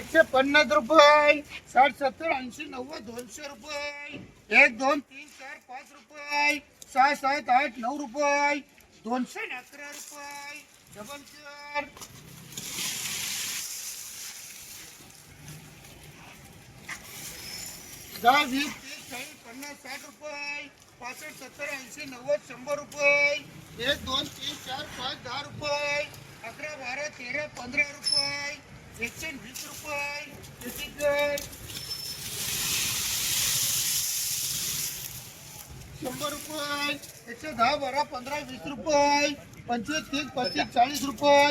एकशे पन्नास रुपये साठ सत्तर ऐंशी नव्वद दोनशे रुपये. एक दोन तीन चार पाच रुपये. सहा सात आठ नऊ रुपये. दोनशे अकरा रुपये. डबल चार. दहा वीस तीस चाळीस पन्नास साठ रुपये. पासष्ट सत्तर ऐंशी नव्वद शंभर रुपये. एक दोन तीन चार पाच दहा रुपये. अकरा बारा तेरा पंधरा रुपये. एकशे वीस रुपये किती शंभर रुपये. एकशे दहा बारा, पंधरा, वीस रुपये. पंचवीस, तीस, पस्तीस, चाळीस रुपये.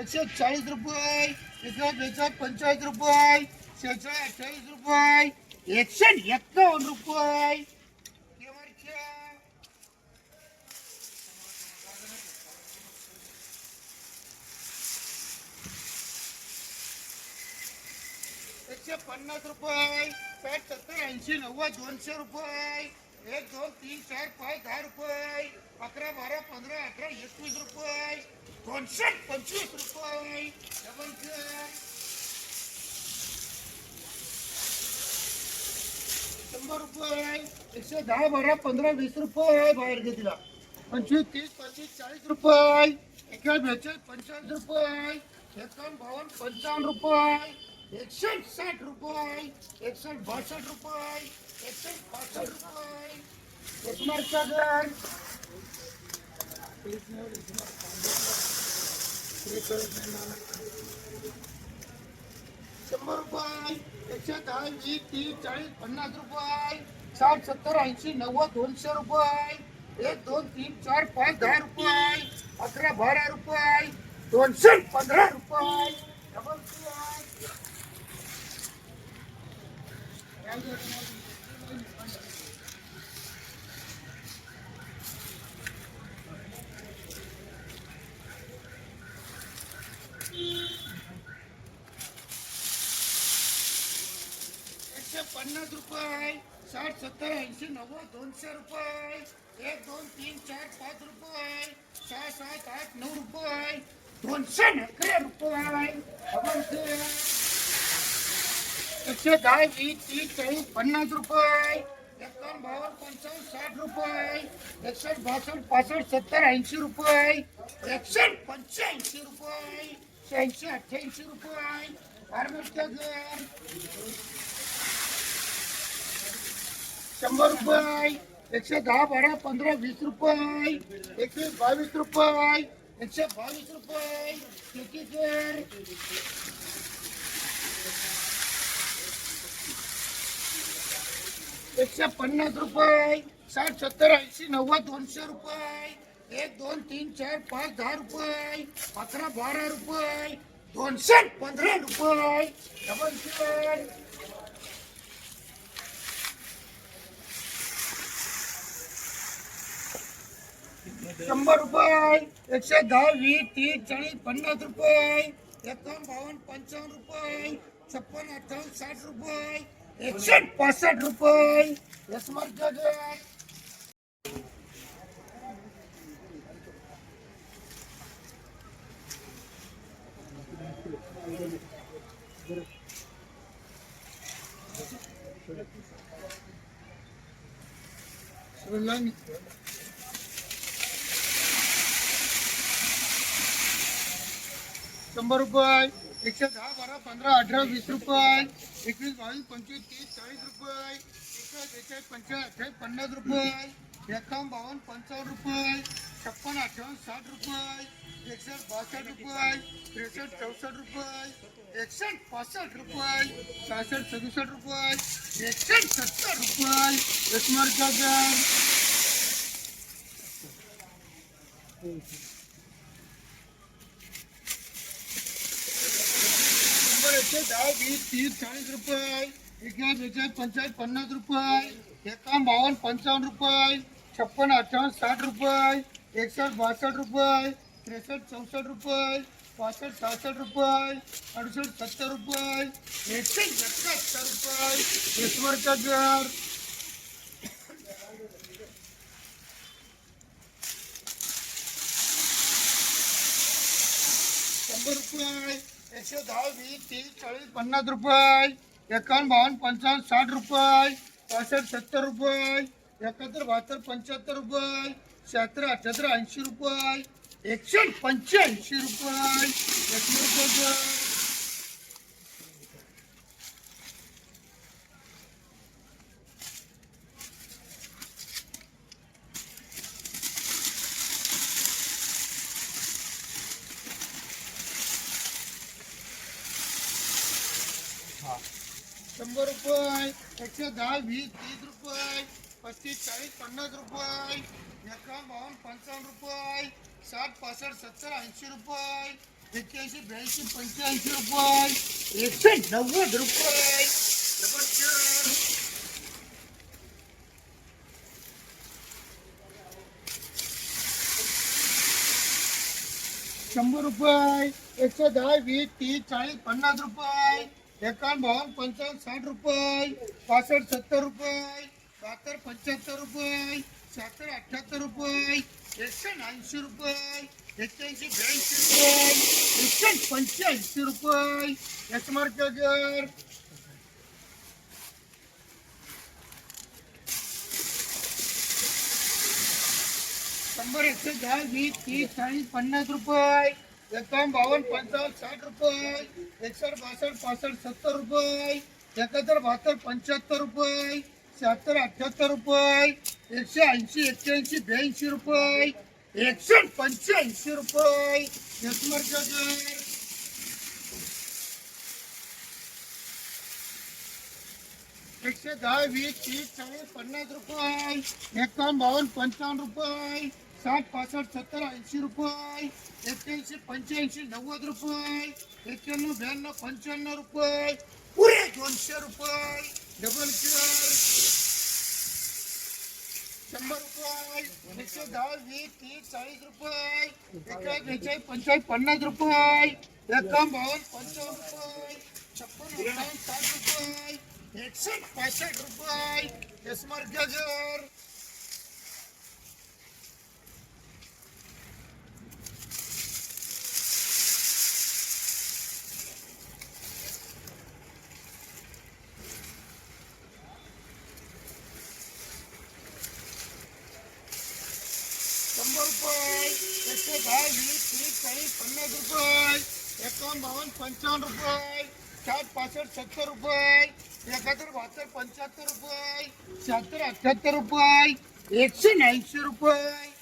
एकशे चाळीस रुपये. एकशे बेचाळीस, पंचेचाळीस रुपये. शेहेचाळीस, अठ्ठावीस रुपये. एकशे एक्कावन्न रुपये. एकशे पन्नास रुपये साठ सत्तर ऐंशी नव्वद, दोनशे रुपये, एक, दोन, तीन, चार, पाच, दहा रुपये, अकरा, बारा, पंधरा, अठरा, एकवीस रुपये, दोनशे पंचवीस रुपये. शंभर रुपये, एकशे दहा, बारा, पंधरा, वीस रुपये बाहेर पंचवीस, तीस, पस्तीस, चाळीस रुपये. एका बेचाळीस पंचाळीस रुपये. एकावन्न, बावन्न, पंचावन्न रुपये. एकशे साठ रुपये एकशे बासष्ट रुपये एकशे पासष्ट रुपये एकमार सागर शंभर रुपये एकशे दहा वीस तीस चाळीस पन्नास रुपये साठ सत्तर ऐंशी नव्वद दोनशे रुपये एक दोन तीन चार पाच दहा रुपये अकरा बारा रुपये दोनशे पंधरा रुपये डबल रुपये एकशे पन्नास रुपये साठ सत्तर ऐंशी नव्वद दोनशे रुपये. एक दोन तीन चार पाच रुपये. सहा सात आठ नऊ रुपये. दोनशे आणि अकरा रुपये एकशे दहा वीस तीस चाळीस पन्नास रुपये. एकावन्न बावन्न पंचावन्न साठ रुपये. एकसष्ट बासष्ट पासष्ट सत्तर ऐंशी रुपये. एकसष्ट पंच्याऐंशी रुपये. शहाऐंशी अठ्ठ्याऐंशी रुपये. फार्मेस्टर शंभर रुपये. एकशे दहा बारा पंधरा वीस रुपये. एकवीस बावीस रुपये. एकशे बावीस रुपये. किती एकशे पन्नास रुपये साठ सत्तर ऐंशी नव्वद दोनशे रुपये एक दोन तीन चार पाच दहा रुपये अकरा बारा रुपये दोनशे पंधरा रुपये. डबल शिवाय शंभर रुपये एकशे दहा वीस तीस चाळीस पन्नास रुपये एकावन्न बावन्न पंचावन्न रुपये छप्पन अठ्ठावन्न साठ रुपये. एकशे पासष्ट रुपये शंभर रुपये एकशे दहा बारा पंधरा अठरा वीस रुपये एकवीस बावीस छप्पन अठ्ठावन्न साठ रुपये. एकसष्ट बासष्ट रुपये. त्रेसष्ट चौसष्ट रुपये. एकसष्ट पासष्ट रुपये. सहासष्ट सत्तर रुपये जागर शंभर एकशे दहा, वीस, तीस, चाळीस रुपये. एकवीस बेचाळीस, पंचाळीस, पन्नास रुपये. एकावन्न बावन्न, पंचावन्न रुपये. छप्पन, अठ्ठावन्न, साठ रुपये. एकसष्ट, बासष्ट रुपये. त्रेसष्ट, चौसष्ट रुपये. पासष्ट, सहासष्ट रुपये. अडुसष्ट, सत्तर रुपये. एकशे एकाहत्तर रुपये. ईश्वरचा घर शंभर रुपये. एकशे दहा वीस तीस चाळीस पन्नास रुपये. एकावन्न बावन्न पंचावन्न साठ रुपये. पासष्ट सत्तर रुपये. एकाहत्तर बहात्तर पंच्याहत्तर रुपये. शहात्तर अठ्याहत्तर ऐंशी रुपये. एकशे पंच्याऐंशी रुपये. एकशे रुपये शंभर रुपये, एकशे दहा वीस, तीस रुपये, पस्तीस, चाळीस, पन्नास रुपये, एकावन्न, बावन्न, पंचावन्न रुपये, साठ, पासष्ट, सत्तर, ऐंशी रुपये, एक्क्याऐंशी, ब्याऐंशी, पंच्याऐंशी रुपये, एकशे नव्वद रुपये. शंभर रुपये, एकशे दहा वीस, तीस, चाळीस, पन्नास रुपये. एकावन्न बावन्न पंचावन्न साठ रुपये, पासष्ट सत्तर रुपये, बहात्तर पंच्याहत्तर रुपये शहात्तर अठ्ठ्याहत्तर रुपये एकशे ऐंशी रुपये, एक्क्याऐंशी ब्याऐंशी रुपये एकशे पंच्याऐंशी रुपये एकशे दहा, वीस, तीस, चाळीस, पन्नास रुपये. एकावन्न बावन्न पंचावन्न साठ रुपये एकसष्ट बासष्ट पासष्ट सत्तर रुपये एकाहत्तर बहात्तर पंच्याहत्तर रुपये शहात्तर अठ्ठ्याहत्तर रुपये एकशे ऐंशी एक्क्याऐंशी ब्याऐंशी रुपये एकशे पंच्याऐंशी रुपये. यशमर गजर एकशे दहा वीस तीस चाळीस पन्नास रुपये एकावन्न बावन्न पंचावन्न रुपये साठ, पासष्ट, सत्तर, ऐंशी रुपये. एक्क्याऐंशी पंच्याऐंशी, नव्वद रुपये. एक्क्याण्णव ब्याण्णव, पंच्याण्णव रुपये. पुरे दोनशे रुपये. डबल केअर शंभर रुपये. एकशे दहा, वीस, तीस, चाळीस रुपये. एकावन्न बेचाळीस, पंचाळीस, पन्नास रुपये. एकावन्न, बावन्न, पंचावन्न रुपये. छप्पन साठ रुपये. एकशे पासष्ट रुपये. एसमार शंभर रुपये एकशे दहा वीस तीस पन्नास रुपये पंचावन्न रुपये, साठ पासष्ट सत्तर रुपये, एकहत्तर बहत्तर पंच्याहत्तर रुपये, शहात्तर अठ्ठ्याहत्तर रुपये, एकशे ऐंशी रुपये.